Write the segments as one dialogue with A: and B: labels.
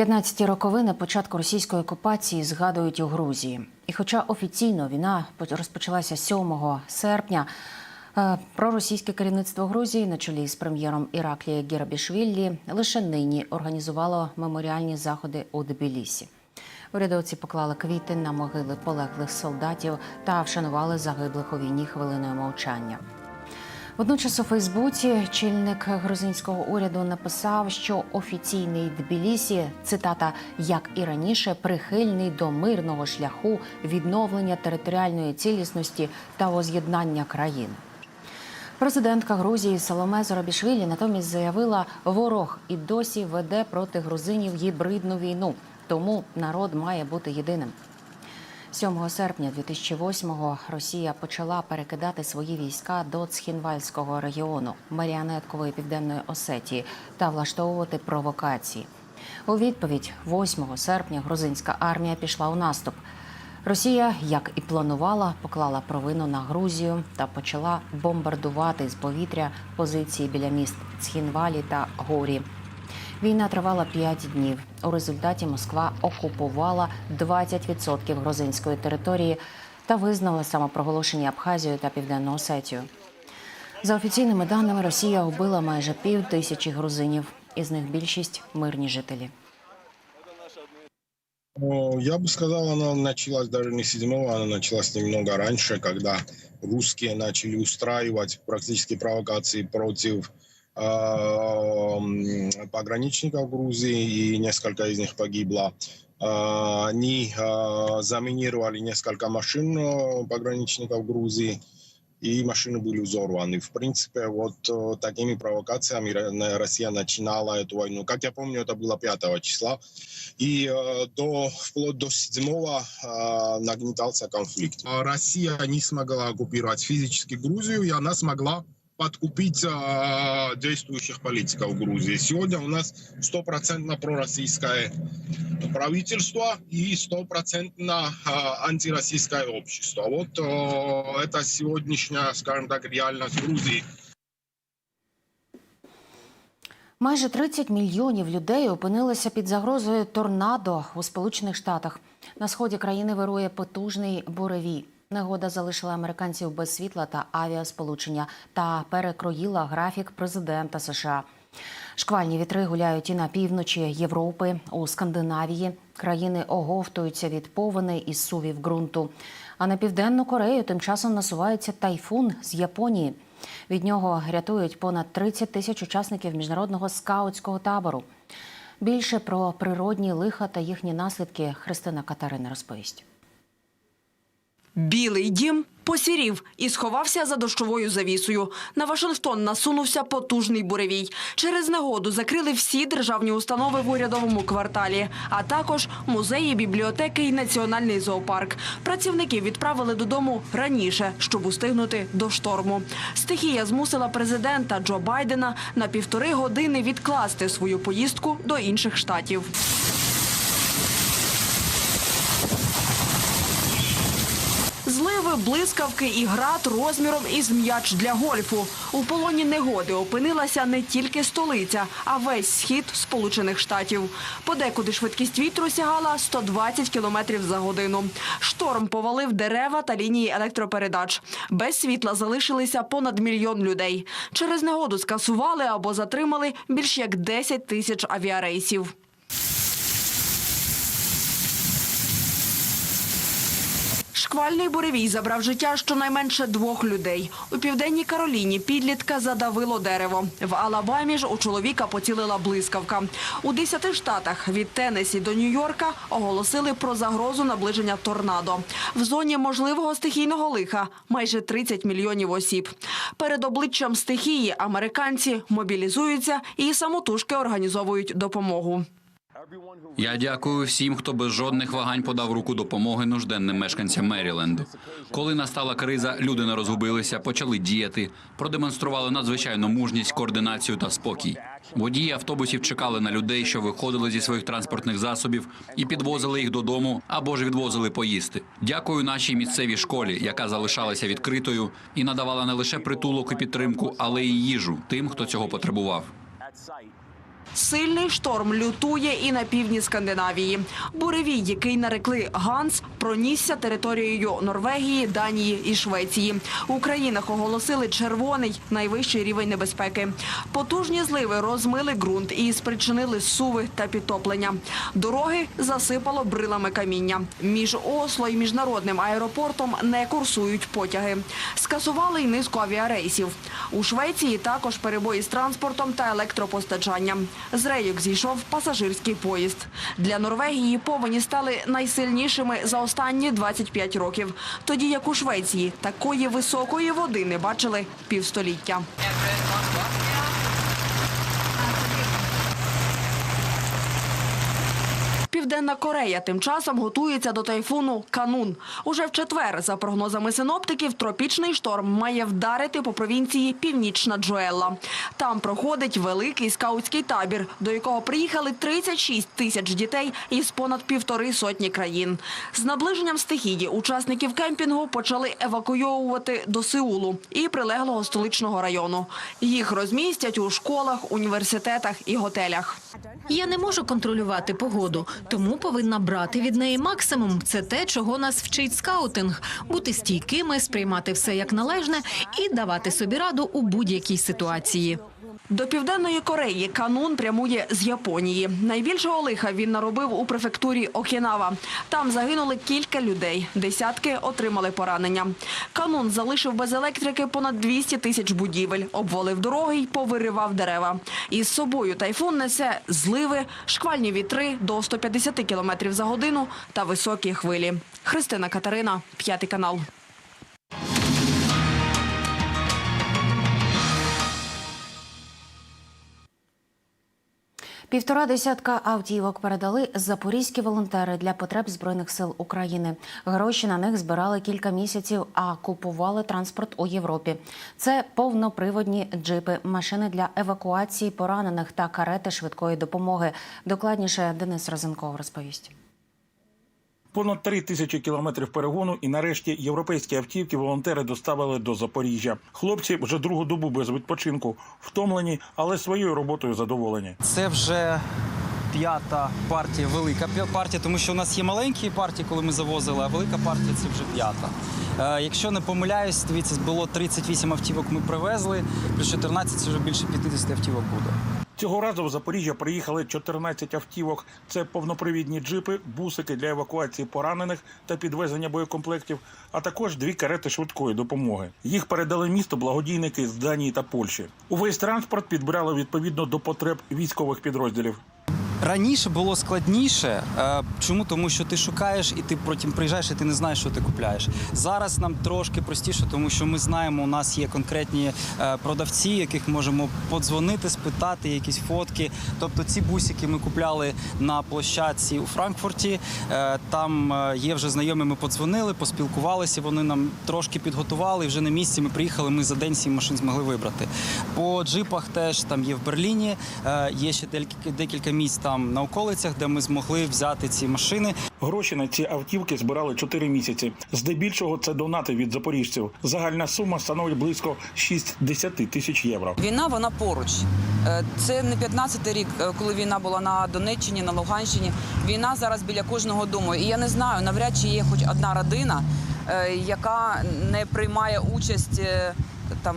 A: 15-ті роковини початку російської окупації згадують у Грузії. І хоча офіційно війна розпочалася 7 серпня, е, проросійське керівництво Грузії на чолі з прем'єром Іраклія Гірабішвілі лише нині організувало меморіальні заходи у Тбілісі. Урядовці поклали квіти на могили полеглих солдатів та вшанували загиблих у війні хвилиною мовчання. Водночас у Фейсбуці чільник грузинського уряду написав, що офіційний Тбілісі, цитата, як і раніше, прихильний до мирного шляху відновлення територіальної цілісності та воз'єднання країни. Президентка Грузії Соломе Зоробішвілі натомість заявила, ворог і досі веде проти грузинів гібридну війну, тому народ має бути єдиним. 7 серпня 2008-го Росія почала перекидати свої війська до Цхінвальського регіону маріонеткової південної Осетії та влаштовувати провокації. У відповідь 8 серпня грузинська армія пішла у наступ. Росія, як і планувала, поклала провину на Грузію та почала бомбардувати з повітря позиції біля міст Цхінвалі та Горі. Війна тривала 5 днів. У результаті Москва окупувала 20% грузинської території та визнала самопроголошення Абхазію та Південну Осетію. За офіційними даними, Росія убила майже пів тисячі грузинів, із них більшість мирні жителі.
B: Я бы сказал, она началась даже не седьмого, она началась немного раньше, когда русские начали устраивать практически провокации против пограничников Грузии, и несколько из них погибло. Э, Они э, заминировали несколько машин э, пограничников Грузии, и машины были взорваны. В принципе, вот э, такими провокациями Россия начинала эту войну. Как я помню, это было 5 числа. И э, до, вплоть до 7 э, нагнетался конфликт. А Россия не смогла оккупировать физически Грузию, и она смогла подкупить э, действующих политиков Грузии. Сегодня у нас стопроцентно пророссийское правительство и стопроцентно э, антироссийское общество. Вот э, это сегодняшняя, скажем так, реальность Грузии.
A: Майже 30 мільйонів людей опинилися під загрозою торнадо у Сполучених Штатах. На сході країни вирує потужний буревій. Негода залишила американців без світла та авіасполучення та перекроїла графік президента США. Шквальні вітри гуляють і на півночі Європи, у Скандинавії. Країни оговтуються від повені і сувів ґрунту. А на південну Корею тим часом насувається тайфун з Японії. Від нього рятують понад 30 тисяч учасників міжнародного скаутського табору. Більше про природні лиха та їхні наслідки Христина Катерина розповість.
C: Білий дім посірів і сховався за дощовою завісою. На Вашингтон насунувся потужний буревій. Через негоду закрили всі державні установи в урядовому кварталі, а також музеї, бібліотеки і національний зоопарк. Працівників відправили додому раніше, щоб устигнути до шторму. Стихія змусила президента Джо Байдена на півтори години відкласти свою поїздку до інших штатів. Зливи, блискавки і град розміром із м'яч для гольфу. У полоні негоди опинилася не тільки столиця, а весь схід Сполучених Штатів. Подекуди швидкість вітру сягала 120 кілометрів за годину. Шторм повалив дерева та лінії електропередач. Без світла залишилися понад мільйон людей. Через негоду скасували або затримали більш як 10 тисяч авіарейсів. Шквальний буревій забрав життя щонайменше двох людей. У південній Кароліні підлітка задавило дерево. В Алабамі ж у чоловіка поцілила блискавка. У десяти штатах від Теннесі до Нью-Йорка оголосили про загрозу наближення торнадо. В зоні можливого стихійного лиха майже 30 мільйонів осіб. Перед обличчям стихії американці мобілізуються і самотужки організовують допомогу.
D: Я дякую всім, хто без жодних вагань подав руку допомоги нужденним мешканцям Меріленду. Коли настала криза, люди не розгубилися, почали діяти, продемонстрували надзвичайну мужність, координацію та спокій. Водії автобусів чекали на людей, що виходили зі своїх транспортних засобів і підвозили їх додому або ж відвозили поїсти. Дякую нашій місцевій школі, яка залишалася відкритою і надавала не лише притулок і підтримку, але й їжу тим, хто цього потребував.
C: Сильний шторм лютує і на півдні Скандинавії. Буревій, який нарекли Ганс, пронісся територією Норвегії, Данії і Швеції. У країнах оголосили червоний найвищий рівень небезпеки. Потужні зливи розмили ґрунт і спричинили суви та підтоплення. Дороги засипало брилами каміння. Між Осло і міжнародним аеропортом не курсують потяги. Скасували й низку авіарейсів. У Швеції також перебої з транспортом та електропостачанням. З рейок зійшов пасажирський поїзд. Для Норвегії повені стали найсильнішими за останні 25 років. Тоді як у Швеції такої високої води не бачили півстоліття. Південна Корея тим часом готується до тайфуну Канун. Уже в четвер, за прогнозами синоптиків, тропічний шторм має вдарити по провінції Північна Джоелла. Там проходить великий скаутський табір, до якого приїхали 36 тисяч дітей із понад півтори сотні країн. З наближенням стихії учасників кемпінгу почали евакуйовувати до Сеулу і прилеглого столичного району. Їх розмістять у школах, університетах і готелях.
E: Я не можу контролювати погоду, тому повинна брати від неї максимум. Це те, чого нас вчить скаутинг: бути стійкими, сприймати все як належне і давати собі раду у будь-якій ситуації.
C: До південної Кореї канун прямує з Японії. Найбільшого лиха він наробив у префектурі Окінава. Там загинули кілька людей, десятки отримали поранення. Канун залишив без електрики понад 200 тисяч будівель, обвалив дороги й повиривав дерева. Із собою тайфун несе зливи, шквальні вітри до 150 км за годину та високі хвилі. Христина Катерина, п'ятий канал.
A: Півтора десятка автівок передали запорізькі волонтери для потреб збройних сил України. Гроші на них збирали кілька місяців, а купували транспорт у Європі. Це повноприводні джипи, машини для евакуації поранених та карети швидкої допомоги. Докладніше Денис Розенков розповість.
F: Понад три тисячі кілометрів перегону, і нарешті європейські автівки волонтери доставили до Запоріжжя. Хлопці вже другу добу без відпочинку, втомлені, але своєю роботою задоволені.
G: Це вже п'ята партія, велика партія, тому що у нас є маленькі партії, коли ми завозили, а велика партія це вже п'ята. Е, якщо не помиляюсь, дивіться, було 38 автівок ми привезли, плюс 14 це вже більше 50 автівок буде.
F: Цього разу в Запоріжжя приїхали 14 автівок. Це повнопривідні джипи, бусики для евакуації поранених та підвезення боєкомплектів, а також дві карети швидкої допомоги. Їх передали місту благодійники з Данії та Польщі. Увесь транспорт підбирали відповідно до потреб військових підрозділів.
G: Раніше було складніше. Е, Чому? Тому що ти шукаєш і ти потім приїжджаєш, і ти не знаєш, що ти купляєш. Зараз нам трошки простіше, тому що ми знаємо, у нас є конкретні е, продавці, яких можемо подзвонити, спитати якісь фотки. Тобто ці бусики ми купляли на площадці у Франкфурті. Е, Там є вже знайомі, ми подзвонили, поспілкувалися. Вони нам трошки підготували. І вже на місці ми приїхали. Ми за день сім машин змогли вибрати. По джипах теж там є в Берліні. Є ще декілька місць там на околицях, де ми змогли взяти ці машини.
F: Гроші на ці автівки збирали 4 місяці. Здебільшого це донати від запоріжців. Загальна сума становить близько 60 тисяч євро.
H: Війна вона поруч. Е, Це не 15-й рік, е, коли війна була на Донеччині, на Луганщині. Війна зараз біля кожного дому. І я не знаю, навряд чи є хоч одна родина, е, яка не приймає участь там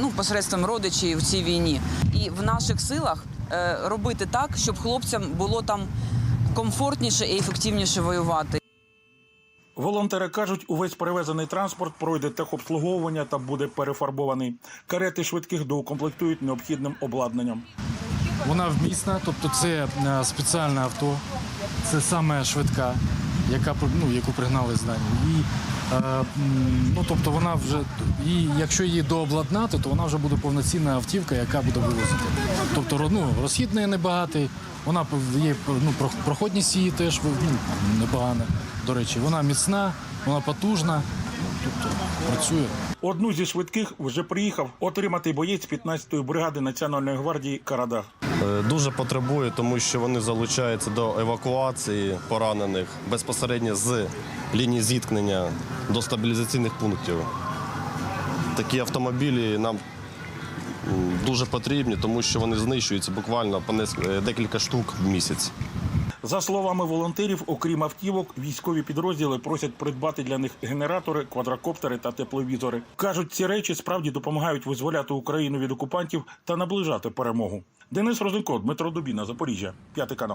H: ну посередством родичів в цій війні. І в наших силах робити так, щоб хлопцям було там комфортніше і ефективніше воювати.
F: Волонтери кажуть, увесь перевезений транспорт пройде техобслуговування та буде перефарбований. Карети швидких доукомплектують необхідним обладнанням.
I: Вона вмісна, тобто це е, спеціальне авто, це саме швидка, яка ну, яку пригнали з. І, е, ну, тобто вона вже, і якщо її дообладнати, то вона вже буде повноцінна автівка, яка буде вивозити. Тобто ну, розхід неї небагатий, вона є ну, про- проходність її теж ну, непогана. До речі, вона міцна, вона потужна, тобто працює.
F: Одну зі швидких вже приїхав отримати боєць 15-ї бригади Національної гвардії Карадах.
J: Е, Дуже потребує, тому що вони залучаються до евакуації поранених безпосередньо з лінії зіткнення до стабілізаційних пунктів. Такі автомобілі нам дуже потрібні, тому що вони знищуються буквально по е, декілька штук в місяць.
F: За словами волонтерів, окрім автівок, військові підрозділи просять придбати для них генератори, квадрокоптери та тепловізори. кажуть, ці речі справді допомагають визволяти Україну від окупантів та наближати перемогу. Денис Розенко, Дмитро Дубіна, Запоріжжя, п'ятий канал.